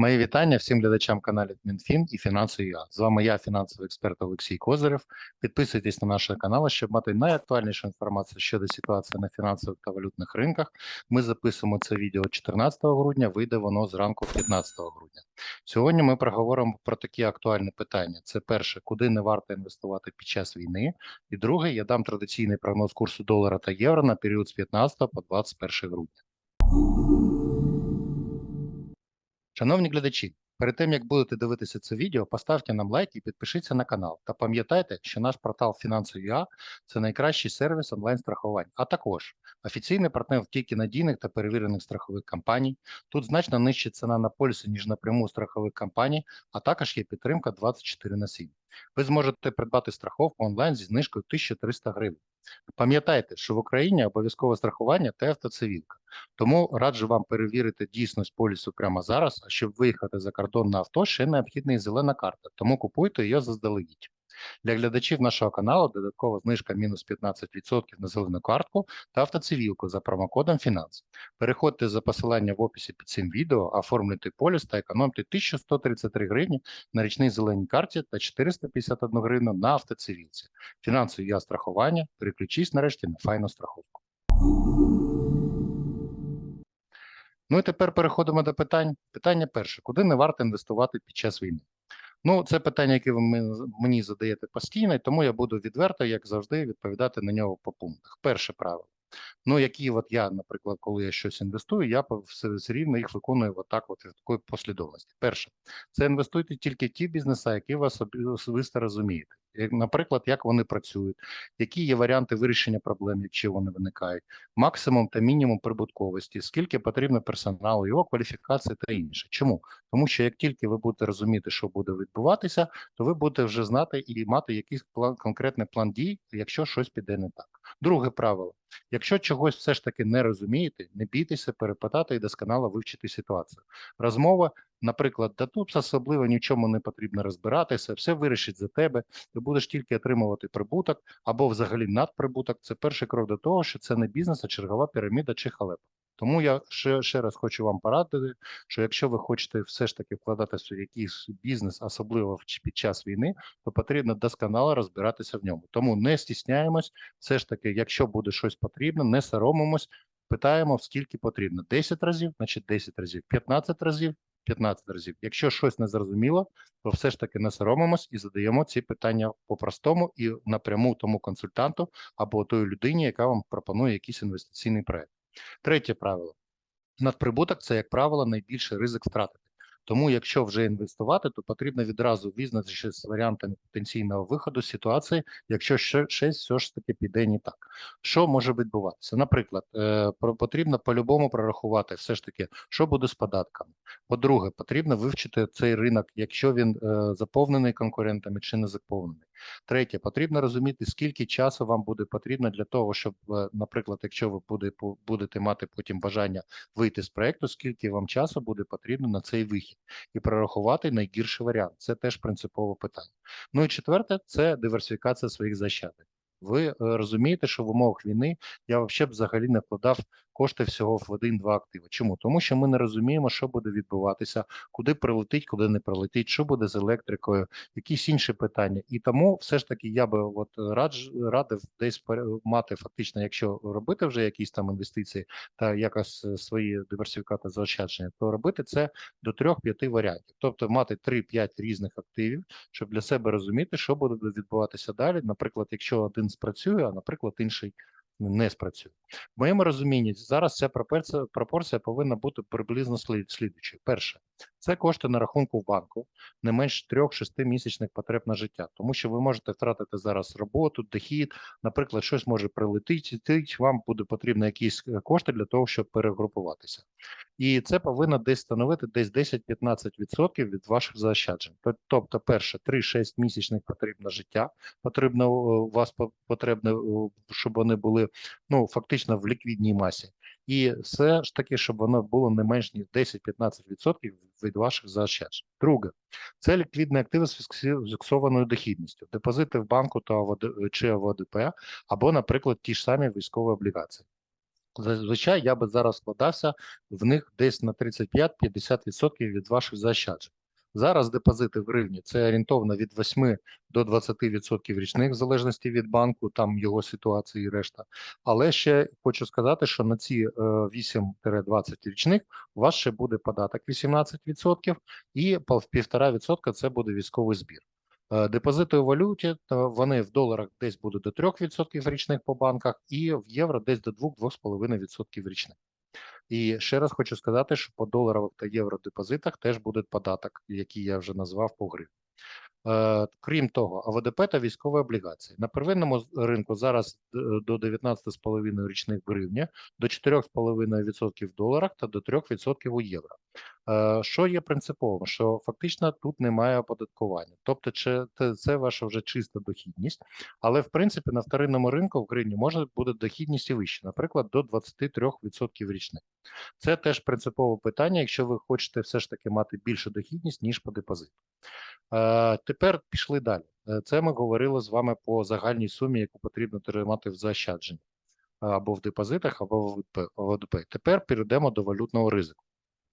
Мої вітання всім глядачам каналів Мінфін і Фінанси.ua. З вами я, фінансовий експерт Олексій Козирев. Підписуйтесь на наш канал, щоб мати найактуальнішу інформацію щодо ситуації на фінансових та валютних ринках. Ми записуємо це відео 14 грудня, вийде воно зранку 15 грудня. Сьогодні ми проговоримо про такі актуальні питання: це перше, куди не варто інвестувати під час війни, і друге, я дам традиційний прогноз курсу долара та євро на період з 15 по 21 грудня. Шановні глядачі, перед тим як будете дивитися це відео, поставте нам лайк і підпишіться на канал. Та пам'ятайте, що наш портал Фінансові.ua – це найкращий сервіс онлайн-страхувань, а також офіційний партнер тільки надійних та перевірених страхових компаній. Тут значно нижча ціна на поліси, ніж напряму страхових компаній, а також є підтримка 24 на 7. Ви зможете придбати страховку онлайн зі знижкою 1300 гривень. Пам'ятайте, що в Україні обов'язкове страхування та автоцивілка. Тому раджу вам перевірити дійсність полісу прямо зараз. А щоб виїхати за кордон на авто, ще необхідна і зелена карта, тому купуйте її заздалегідь. Для глядачів нашого каналу додаткова знижка мінус 15% на зелену картку та автоцивілку за промокодом Фінанс. Переходьте за посилання в описі під цим відео, оформлюйте поліс та економте 1133 гривні на річній зеленій карті та 451 гривну на автоцивілці. Фінансові я страхування. Переключись нарешті на файну страховку. Ну і тепер переходимо до питань. Питання перше: куди не варто інвестувати під час війни? Ну, це питання, яке ви мені задаєте постійно, тому я буду відверто, як завжди, відповідати на нього по пунктах. Перше правило. Ну, які от я, наприклад, коли я щось інвестую, я все, все рівно їх виконую от в такої послідовності. Перше, це інвестуйте тільки ті бізнеси, які ви особисто розумієте. Наприклад, як вони працюють, які є варіанти вирішення проблем, якщо вони виникають, максимум та мінімум прибутковості, скільки потрібно персоналу, його кваліфікації та інше. Чому? Тому що як тільки ви будете розуміти, що буде відбуватися, то ви будете вже знати і мати якийсь план конкретний план дій, якщо щось піде не так. Друге правило: якщо чогось все ж таки не розумієте, не бійтеся перепитати і досконало вивчити ситуацію. Розмова Наприклад, да тут особливо нічому не потрібно розбиратися, все вирішить за тебе, ти будеш тільки отримувати прибуток або взагалі надприбуток. Це перший крок до того, що це не бізнес, а чергова піраміда чи халепа. Тому я ще ще раз хочу вам порадити, що якщо ви хочете все ж таки вкладатися в якийсь бізнес, особливо під час війни, то потрібно досконало розбиратися в ньому. Тому не стісняємось, все ж таки, якщо буде щось потрібно, не соромимось, питаємо скільки потрібно. 10 разів, значить 10 разів, 15 разів, 15 разів. Якщо щось не зрозуміло, то все ж таки не соромимось і задаємо ці питання по-простому і напряму тому консультанту або той людині, яка вам пропонує якийсь інвестиційний проект. Третє правило: надприбуток це, як правило, найбільший ризик втратити. Тому, якщо вже інвестувати, то потрібно відразу визначитися з варіантами потенційного виходу з ситуації, якщо щось все ж таки піде не так. Що може відбуватися? Наприклад, е, потрібно по-любому прорахувати все ж таки, що буде з податками. По-друге, потрібно вивчити цей ринок, якщо він е, заповнений конкурентами чи не заповнений. Третє, потрібно розуміти, скільки часу вам буде потрібно для того, щоб, е, наприклад, якщо ви буде, будете мати потім бажання вийти з проекту, скільки вам часу буде потрібно на цей вихід, і прорахувати найгірший варіант. Це теж принципове питання. Ну і четверте, це диверсифікація своїх защадів. Ви е, розумієте, що в умовах війни я взагалі взагалі не вкладав кошти всього в один-два активи. Чому? Тому що ми не розуміємо, що буде відбуватися, куди прилетить, куди не прилетить, що буде з електрикою, якісь інші питання. І тому все ж таки я би от радж, радив десь мати фактично, якщо робити вже якісь там інвестиції та якось е, свої диверсифікати заощадження, то робити це до трьох-п'яти варіантів, тобто мати три-п'ять різних активів, щоб для себе розуміти, що буде відбуватися далі. Наприклад, якщо один спрацює, а наприклад, інший не спрацює. В моєму розумінні зараз ця пропорція, пропорція повинна бути приблизно слідуючою. Перше, це кошти на рахунку в банку не менш 3-6 місячних потреб на життя, тому що ви можете втратити зараз роботу, дохід, наприклад, щось може прилетіти, вам буде потрібно якісь е, кошти для того, щоб перегрупуватися. І це повинно десь становити десь 10-15% від ваших заощаджень. Тобто, перше, 3-6 місячних потреб на життя потрібно у вас потрібно, щоб вони були ну фактично в ліквідній масі і все ж таки, щоб воно було не менш ніж 10-15% від ваших заощаджень. Друге, це ліквідні активи з фіксованою дохідністю, депозити в банку та чи ОВДП, або, наприклад, ті ж самі військові облігації. Зазвичай я би зараз вкладався в них десь на 35-50% від ваших заощаджень. Зараз депозити в гривні це орієнтовно від 8 до 20% річних, в залежності від банку, там його ситуації і решта. Але ще хочу сказати, що на ці е, 8-20 річних у вас ще буде податок 18% і пов- 1,5% це буде військовий збір. Е, Депозити у валюті вони в доларах десь будуть до 3% річних по банках, і в євро десь до 2-2,5% річних. І ще раз хочу сказати, що по доларових та євро депозитах теж буде податок, який я вже назвав по гривні. Е, крім того, АВДП та військові облігації на первинному ринку зараз е, до 19,5 річних гривня, до 4,5% в доларах та до 3% у євро. Е, Що є принциповим? Що фактично тут немає оподаткування, тобто чи це, ваша вже чиста дохідність, але в принципі на вторинному ринку в гривні може бути дохідність і вище, наприклад, до 23% річних. Це теж принципове питання, якщо ви хочете все ж таки мати більшу дохідність ніж по депозиту. Е, Тепер пішли далі. Е, Це ми говорили з вами по загальній сумі, яку потрібно тримати в заощадженні або в депозитах, або в ВДП. Тепер перейдемо до валютного ризику.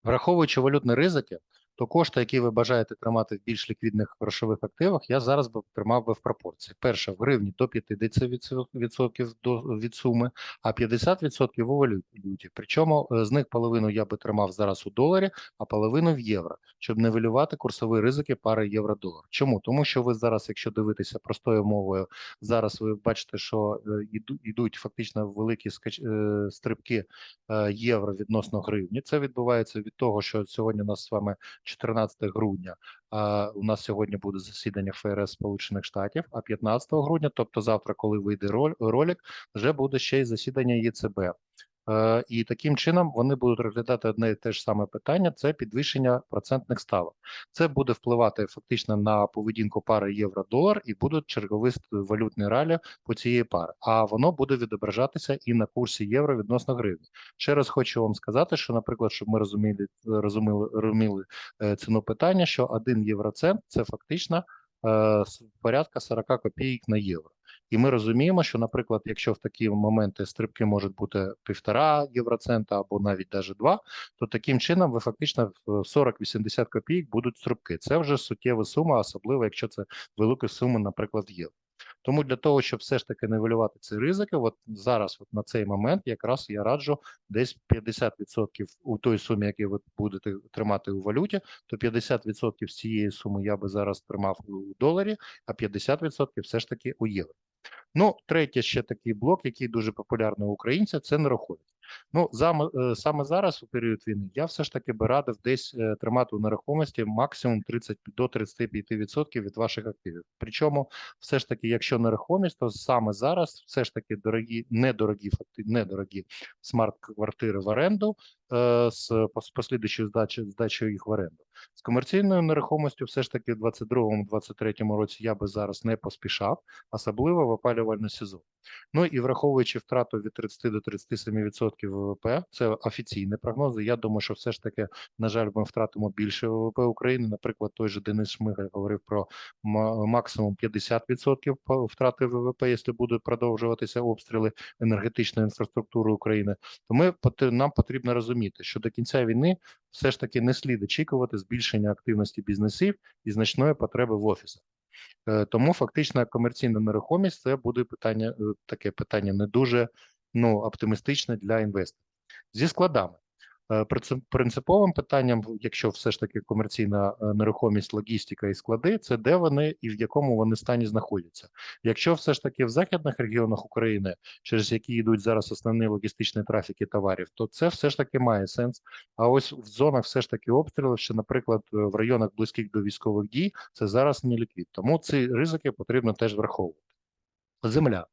Враховуючи валютні ризики, то кошти, які ви бажаєте тримати в більш ліквідних грошових активах, я зараз би тримав би в пропорції. Перше, в гривні до 50% до, від суми, а 50% у валюті. Причому е, з них половину я би тримав зараз у доларі, а половину в євро, щоб нивелювати курсові ризики пари євро-долар. Чому? Тому що ви зараз, якщо дивитися простою мовою, зараз ви бачите, що е, йдуть фактично великі е, стрибки євро відносно гривні. Це відбувається від того, що сьогодні у нас з вами 14 грудня. У нас сьогодні буде засідання ФРС Сполучених Штатів, а 15 грудня, тобто завтра, коли вийде ролик, вже буде ще й засідання ЄЦБ. Е, І таким чином вони будуть розглядати одне і те ж саме питання: це підвищення процентних ставок. Це буде впливати фактично на поведінку пари євро-долар і будуть чергові валютні ралі по цієї пари. А воно буде відображатися і на курсі євро відносно гривні. Ще раз хочу вам сказати, що, наприклад, щоб ми розуміли, розуміли, розуміли е, ціну питання, що 1 євроцент це фактично е, порядка 40 копійок на євро. І ми розуміємо, що, наприклад, якщо в такі моменти стрибки можуть бути півтора євроцента або навіть навіть два, то таким чином ви фактично в 40-80 копійок будуть стрибки. Це вже суттєва сума, особливо якщо це велика сума, наприклад, євро. Тому для того, щоб все ж таки нивелювати ці ризики, от зараз, от на цей момент, якраз я раджу десь 50% у той сумі, яку ви будете тримати у валюті, то 50% з цієї суми я би зараз тримав у доларі, а 50% все ж таки у євро. Ну, третє ще такий блок, який дуже популярний у українців, це нерухомість. Ну, е, саме зараз, у період війни, я все ж таки би радив десь е, тримати у нерухомості максимум 30 до 35% від ваших активів. Причому, все ж таки, якщо нерухомість, то саме зараз все ж таки дорогі, недорогі, недорогі смарт-квартири в оренду з пос- послідуючою здачею, здачею їх в оренду. З комерційною нерухомістю все ж таки в 22-23 році я би зараз не поспішав, особливо в опалювальний сезон. Ну і враховуючи втрату від 30 до 37% ВВП, це офіційні прогнози. Я думаю, що все ж таки, на жаль, ми втратимо більше ВВП України. Наприклад, той же Денис Шмигаль говорив про ма- максимум 50% втрати ВВП, якщо будуть продовжуватися обстріли енергетичної інфраструктури України. То ми нам потрібно розуміти, що до кінця війни все ж таки не слід очікувати збільшення активності бізнесів і значної потреби в офісах. Е, Тому фактично комерційна нерухомість це буде питання, е, таке питання не дуже ну, оптимістичне для інвесторів. Зі складами. Е, Принциповим питанням, якщо все ж таки комерційна е, нерухомість, логістика і склади, це де вони і в якому вони стані знаходяться. Якщо все ж таки в західних регіонах України, через які йдуть зараз основні логістичні трафіки товарів, то це все ж таки має сенс. А ось в зонах все ж таки обстрілів, що, наприклад, в районах близьких до військових дій, це зараз не ліквід. Тому ці ризики потрібно теж враховувати. Земля.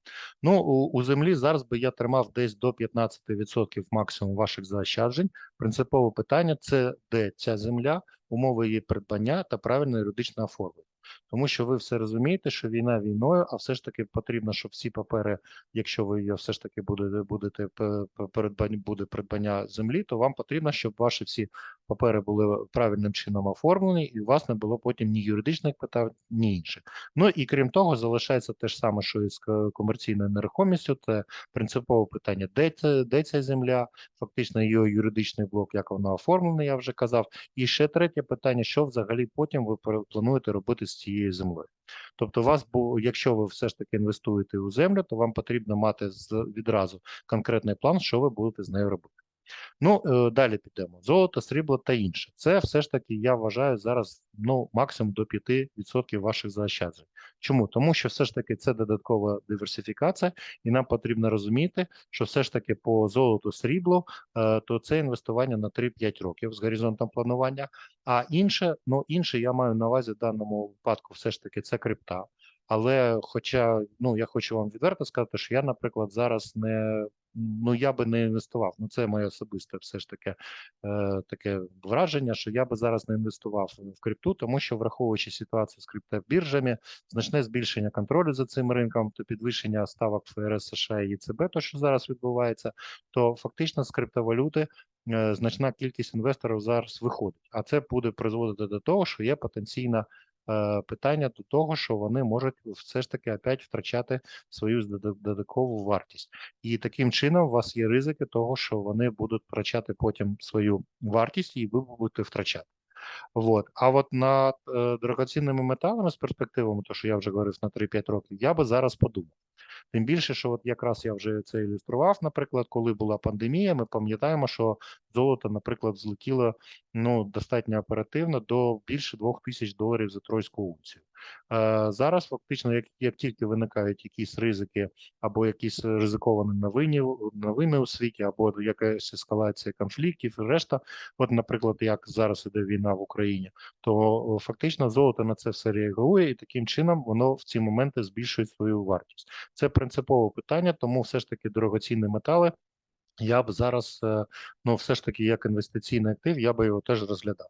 Ну, у, у землі зараз би я тримав десь до 15% максимум ваших заощаджень. Принципове питання це де ця земля, умови її придбання та правильне юридичне оформлення. Тому що ви все розумієте, що війна війною, а все ж таки потрібно, щоб всі папери, якщо ви її все ж таки будете будете пе- передбання буде придбання землі, то вам потрібно, щоб ваші всі папери були правильним чином оформлені, і у вас не було потім ні юридичних питань, ні інших. Ну і крім того, залишається те ж саме, що і з комерційною нерухомістю. Це принципове питання, де це де ця земля, фактично її юридичний блок, як вона оформлена, я вже казав. І ще третє питання: що взагалі потім ви плануєте робити з цією землею? Тобто, вас бо якщо ви все ж таки інвестуєте у землю, то вам потрібно мати з відразу конкретний план, що ви будете з нею робити. Ну, е, далі підемо. Золото, срібло та інше. Це все ж таки, я вважаю, зараз ну, максимум до 5% ваших заощаджень. Чому? Тому що все ж таки це додаткова диверсифікація, і нам потрібно розуміти, що все ж таки по золоту, сріблу, е, то це інвестування на 3-5 років з горизонтом планування. А інше, ну інше я маю на увазі в даному випадку, все ж таки, це крипта. Але, хоча, ну я хочу вам відверто сказати, що я, наприклад, зараз не ну я би не інвестував. Ну це моє особисте все ж таки е, таке враження, що я би зараз не інвестував в крипту, тому що враховуючи ситуацію з криптобіржами, значне збільшення контролю за цим ринком, то підвищення ставок ФРС США і ЄЦБ, то що зараз відбувається, то фактично з криптовалюти. е, Значна кількість інвесторів зараз виходить, а це буде призводити до того, що є потенційна питання до того, що вони можуть все ж таки опять втрачати свою додаткову вартість. І таким чином у вас є ризики того, що вони будуть втрачати потім свою вартість, і ви будете втрачати. От. А от над е, дорогоцінними металами з перспективами, то що я вже говорив на 3-5 років, я би зараз подумав. Тим більше, що от якраз я вже це ілюстрував, наприклад, коли була пандемія, ми пам'ятаємо, що золото, наприклад, злетіло ну, достатньо оперативно до більше 2 тисяч доларів за тройську унцію. Е, зараз фактично, як, як тільки виникають якісь ризики або якісь ризиковані новини, новини у світі, або якась ескалація конфліктів, і решта, от, наприклад, як зараз іде війна в Україні, то фактично золото на це все реагує, і таким чином воно в ці моменти збільшує свою вартість. Це принципове питання, тому все ж таки дорогоцінні метали. Я б зараз, е, ну все ж таки, як інвестиційний актив, я би його теж розглядав.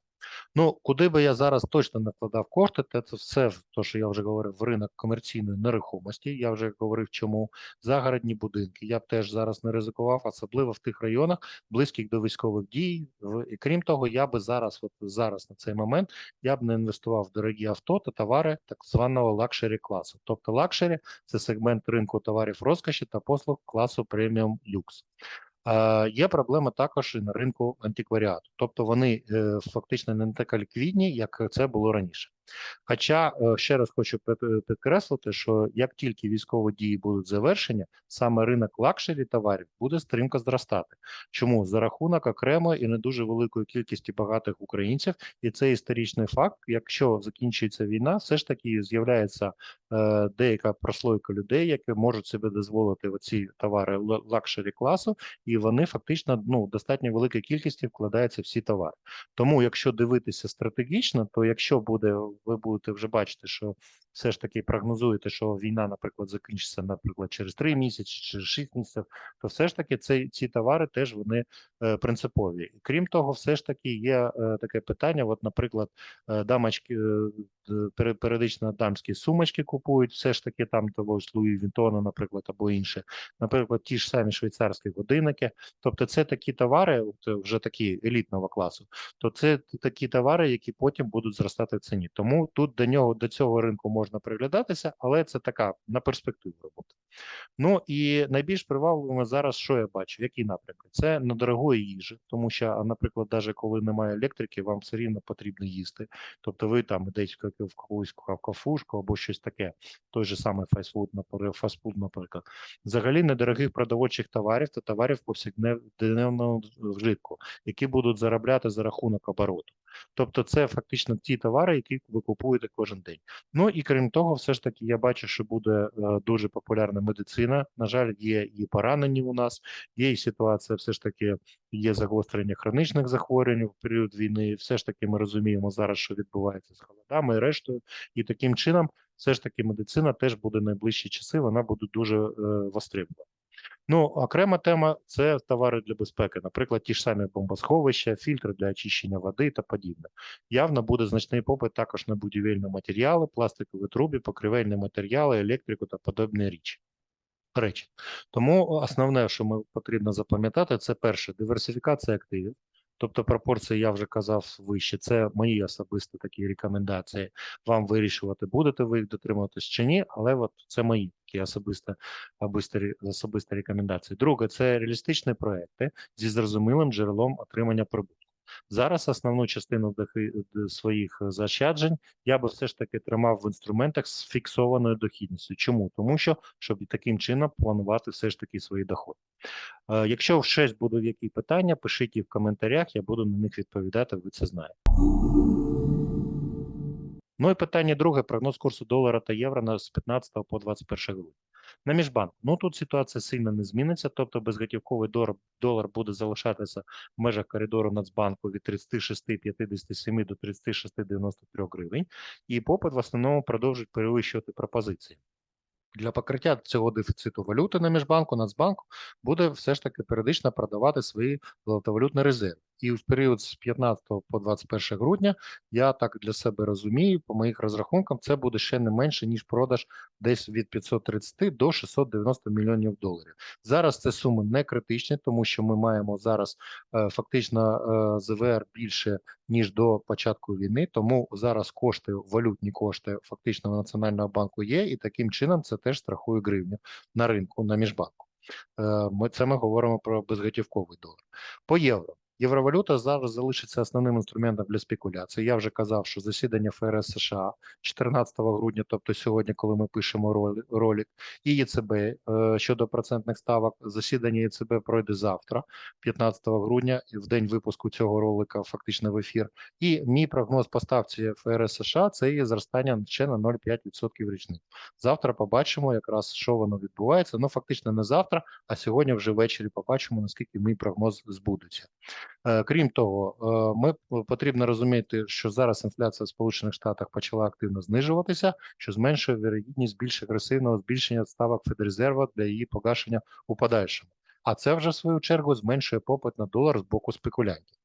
Ну, куди би я зараз точно не вкладав кошти, то це все, то, що я вже говорив, в ринок комерційної нерухомості. Я вже говорив, чому загородні будинки. Я б теж зараз не ризикував, особливо в тих районах, близьких до військових дій. І крім того, я би зараз, от зараз на цей момент, я б не інвестував в дорогі авто та товари так званого лакшері класу. Тобто лакшері це сегмент ринку товарів розкоші та послуг класу преміум люкс. Е, Є проблема також і на ринку антикваріату, тобто вони е, фактично не така ліквідні, як це було раніше. Хоча е, ще раз хочу під- підкреслити, що як тільки військові дії будуть завершені, саме ринок лакшері товарів буде стрімко зростати. Чому за рахунок окремої і не дуже великої кількості багатих українців, і це історичний факт. Якщо закінчується війна, все ж таки з'являється е, деяка прослойка людей, які можуть собі дозволити оці товари лакшері класу, і вони фактично ну достатньо великій кількості вкладаються в ці товари. Тому, якщо дивитися стратегічно, то якщо буде, ви будете вже бачити, що все ж таки прогнозуєте, що війна, наприклад, закінчиться, наприклад, через 3 місяці, через 6 місяців, то все ж таки ці, ці товари теж вони е, принципові. Крім того, все ж таки є е, таке питання. От, наприклад, е, дамочки періодично дамські сумочки купують, все ж таки там того ж Луї Вінтона, наприклад, або інше. Наприклад, ті ж самі швейцарські годинники. Тобто, це такі товари, вже такі елітного класу то це такі товари, які потім будуть зростати в ціні. Тому тут до нього до цього ринку можна приглядатися, але це така на перспективу робота. Ну і найбільш привабливими зараз, що я бачу, які напрямки? Це недорогої їжі, тому що, наприклад, навіть коли немає електрики, вам все рівно потрібно їсти. Тобто ви там десь в ка- кафушку або щось таке, той же самий фастфуд, фастфуд, наприклад. Взагалі недорогих продовольчих товарів та товарів повсякденного вжитку, які будуть заробляти за рахунок обороту. Тобто, це фактично ті товари, які ви купуєте кожен день. Ну і крім того, все ж таки, я бачу, що буде е, дуже популярна медицина. На жаль, є і поранені у нас, є і ситуація, все ж таки, є загострення хронічних захворювань в період війни. Все ж таки, ми розуміємо зараз, що відбувається з холодами і рештою. І таким чином, все ж таки, медицина теж буде найближчі часи, вона буде дуже е, востребована. Ну, окрема тема це товари для безпеки, наприклад, ті ж самі бомбосховища, фільтри для очищення води та подібне. Явно буде значний попит також на будівельні матеріали, пластикові труби, покривельні матеріали, електрику та подобні речі. Речі. Тому основне, що ми потрібно запам'ятати, це перше диверсифікація активів. Тобто пропорції, я вже казав вище, це мої особисті такі рекомендації. Вам вирішувати, будете ви їх дотримуватись чи ні, але от це мої такі особисті, особисті рекомендації. Друге, це реалістичні проекти зі зрозумілим джерелом отримання прибутку. Зараз основну частину своїх заощаджень я би все ж таки тримав в інструментах з фіксованою дохідністю. Чому? Тому що щоб таким чином планувати все ж таки свої доходи. Е, Якщо щось будуть які питання, пишіть їх в коментарях, я буду на них відповідати, ви це знаєте. Ну і питання друге: прогноз курсу долара та євро з 15 по 21 грудня. На міжбанк. Ну тут ситуація сильно не зміниться, тобто безготівковий долар, долар буде залишатися в межах коридору Нацбанку від 36,57 до 36,93 гривень, і попит в основному продовжить перевищувати пропозиції. Для покриття цього дефіциту валюти на міжбанку Нацбанк буде все ж таки періодично продавати свої золотовалютні резерви. І в період з 15 по 21 грудня я так для себе розумію, по моїх розрахункам, це буде ще не менше ніж продаж десь від 530 до 690 мільйонів доларів. Зараз це суми не критичні, тому що ми маємо зараз е, фактично е, ЗВР більше ніж до початку війни. Тому зараз кошти, валютні кошти фактично в Національного банку є, і таким чином це теж страхує гривню на ринку на міжбанку. Е, Ми це ми говоримо про безготівковий долар. По євро. Євровалюта зараз залишиться основним інструментом для спекуляції. Я вже казав, що засідання ФРС США 14 грудня, тобто сьогодні, коли ми пишемо ролик, і ЄЦБ е, щодо процентних ставок, засідання ЄЦБ пройде завтра, 15 грудня, в день випуску цього ролика, фактично в ефір. І мій прогноз по ставці ФРС США це є зростання ще на 0,5% річних. Завтра побачимо якраз, що воно відбувається. Ну фактично не завтра, а сьогодні вже ввечері побачимо, наскільки мій прогноз збудеться. Е, Крім того, е, ми потрібно розуміти, що зараз інфляція в Сполучених Штатах почала активно знижуватися, що зменшує вірогідність більш агресивного збільшення ставок Федрезерва для її погашення у подальшому. А це вже в свою чергу зменшує попит на долар з боку спекулянтів.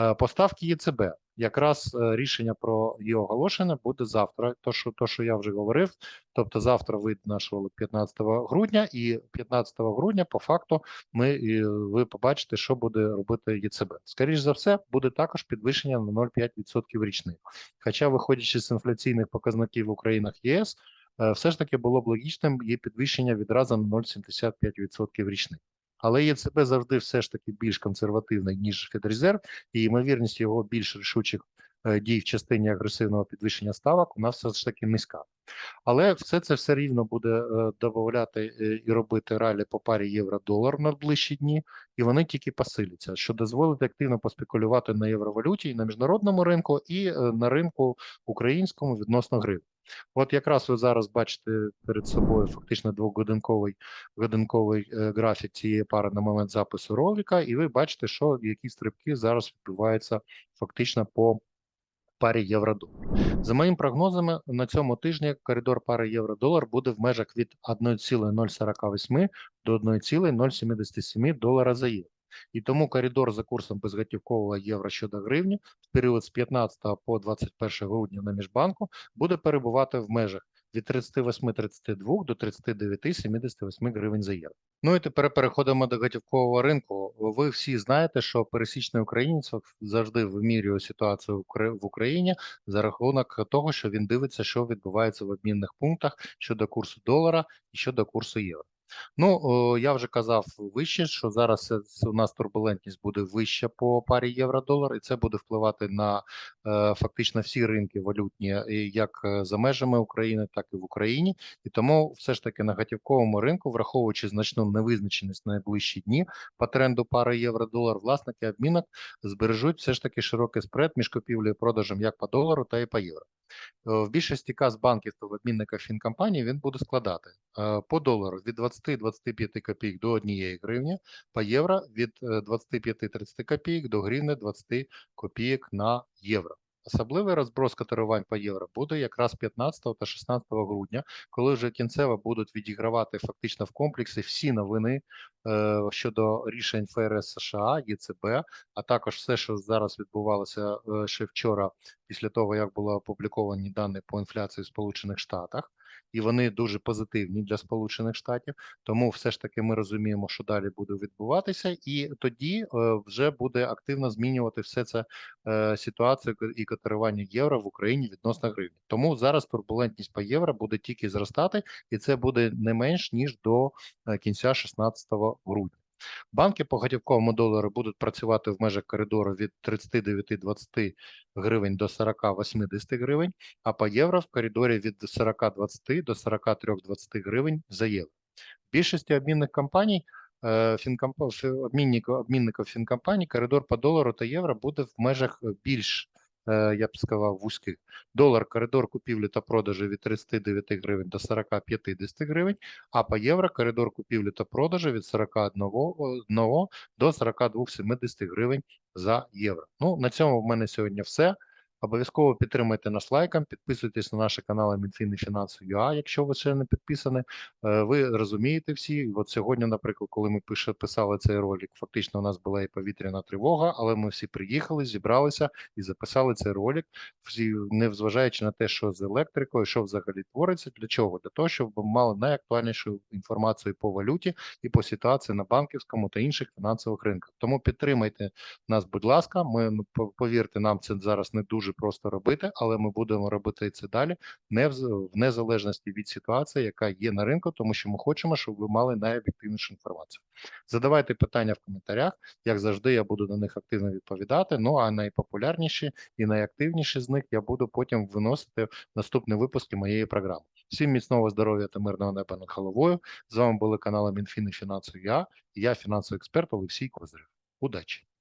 Е, Поставки ЄЦБ. Якраз е, рішення про її оголошення буде завтра. То, що то, що я вже говорив, тобто завтра вийде наш ролик 15 грудня, і 15 грудня, по факту, ми ви побачите, що буде робити ЄЦБ. Скоріше за все, буде також підвищення на 0,5% річних. Хоча, виходячи з інфляційних показників в Українах ЄС, е, все ж таки було б логічним є підвищення відразу на 0,75% річних. Але ЄЦБ завжди все ж таки більш консервативний, ніж Федрезерв, і ймовірність його більш рішучих е, дій в частині агресивного підвищення ставок у нас все ж таки низька. Але все це все рівно буде е, додати е, і робити ралі по парі євро-долар на ближчі дні, і вони тільки посиляться, що дозволить активно поспекулювати на євровалюті і на міжнародному ринку, і на ринку українському відносно гривні. От якраз ви зараз бачите перед собою фактично двогодинковий годинковий е, графік цієї пари на момент запису ролика, і ви бачите, що які стрибки зараз відбуваються фактично по парі євро-долар. За моїми прогнозами, на цьому тижні коридор пари євро-долар буде в межах від 1,048 до 1,077 долара за євро. І тому коридор за курсом безготівкового євро щодо гривні в період з 15 по 21 грудня на міжбанку буде перебувати в межах від 38-32 до 39-78 гривень за євро. Ну і тепер переходимо до готівкового ринку. Ви всі знаєте, що пересічний українець завжди вимірює ситуацію в Україні за рахунок того, що він дивиться, що відбувається в обмінних пунктах щодо курсу долара і щодо курсу євро. Ну, я вже казав вище, що зараз це у нас турбулентність буде вища по парі євро-долар, і це буде впливати на е, фактично всі ринки валютні, як е, за межами України, так і в Україні. І тому все ж таки на готівковому ринку, враховуючи значну невизначеність на найближчі дні по тренду пари євро-долар, власники обмінок збережуть все ж таки широкий спред між купівлею і продажем як по долару, та і по євро. Е, В більшості каз банків та обмінників фінкомпаній він буде складати е, по долару від 20-25 копійок до 1 гривні, по євро від е, 25-30 копійок до гривни 20 копійок на євро. Особливий розброс котирувань по євро буде якраз 15 та 16 грудня, коли вже кінцево будуть відігравати фактично в комплексі всі новини е, щодо рішень ФРС США, ЄЦБ, а також все, що зараз відбувалося е, ще вчора, після того як були опубліковані дані по інфляції в Сполучених Штатах, і вони дуже позитивні для Сполучених Штатів. Тому все ж таки ми розуміємо, що далі буде відбуватися, і тоді е, вже буде активно змінювати все це е, ситуацію і котирування євро в Україні відносно гривні. Тому зараз турбулентність по євро буде тільки зростати, і це буде не менш ніж до е, кінця 16 грудня. Банки по готівковому долару будуть працювати в межах коридору від 39-20 гривень до 40-80 гривень, а по євро в коридорі від 40-20 до 43-20 гривень за євро. В більшості обмінних компаній е, фі- обмінників фінкомпаній коридор по долару та євро буде в межах більш, я б сказав, вузьких. Долар коридор купівлі та продажу від 39 гривень до 40-50 гривень, а по євро коридор купівлі та продажу від 41 одного до 42-70 гривень за євро. Ну, на цьому в мене сьогодні все. Обов'язково підтримайте нас лайком, підписуйтесь на наші канали Мінфін і ЮА, якщо ви ще не підписані. Е, Ви розумієте всі. От сьогодні, наприклад, коли ми писали цей ролик, фактично у нас була і повітряна тривога, але ми всі приїхали, зібралися і записали цей ролик, всі не зважаючи на те, що з електрикою, що взагалі твориться. Для чого? Для того, щоб ви мали найактуальнішу інформацію по валюті і по ситуації на банківському та інших фінансових ринках. Тому підтримайте нас, будь ласка. Ми ну, повірте, нам це зараз не дуже просто робити, але ми будемо робити це далі, не в, незалежності від ситуації, яка є на ринку, тому що ми хочемо, щоб ви мали найоб'єктивнішу інформацію. Задавайте питання в коментарях. Як завжди, я буду на них активно відповідати. Ну а найпопулярніші і найактивніші з них я буду потім виносити наступні випуски моєї програми. Всім міцного здоров'я та мирного неба над головою. З вами були канали Мінфін і Фінансові Я я фінансовий експерт Олексій Козирев. Удачі!